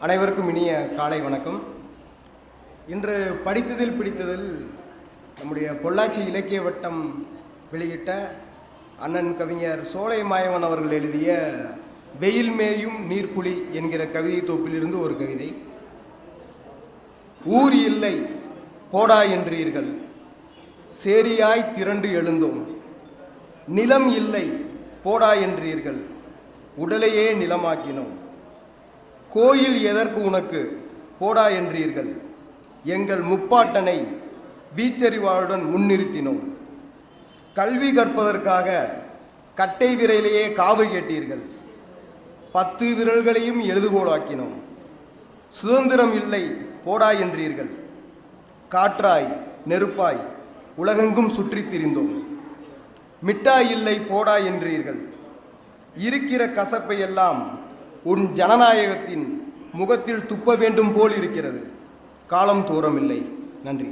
அனைவருக்கும் இனிய காலை வணக்கம். இன்று படித்ததில் பிடித்ததில் நம்முடைய பொள்ளாச்சி இலக்கிய வட்டம் வெளியிட்ட அண்ணன் கவிஞர் சோலை மாயவன் அவர்கள் எழுதிய வெயில் மேயும் நீர்ப்புலி என்கிற கவிதை தொப்பிலிருந்து ஒரு கவிதை. ஊர் இல்லை போடா என்றீர்கள். சேரியாய் திரண்டு எழுந்தோம். நிலம் இல்லை போடா என்றீர்கள். உடலையே நிலமாக்கினோம். கோயில் எதற்கு உனக்கு? போடா என்றீர்கள். எங்கள் முப்பாட்டனை வீச்சறிவாளுடன் முன்னிறுத்தினோம். கல்வி கற்பதற்காக கட்டை விரையிலேயே காவு கேட்டீர்கள். பத்து விரல்களையும் எழுதுகோலாக்கினோம். சுதந்திரம் இல்லை போடா என்றீர்கள். காற்றாய் நெருப்பாய் உலகெங்கும் சுற்றித் திரிந்தோம். மிட்டாய் இல்லை போடா என்றீர்கள். இருக்கிற கசப்பை எல்லாம் உன் ஜனநாயகத்தின் முகத்தில் துப்ப வேண்டும் போல் இருக்கிறது. காலம் தூரமில்லை நன்றி.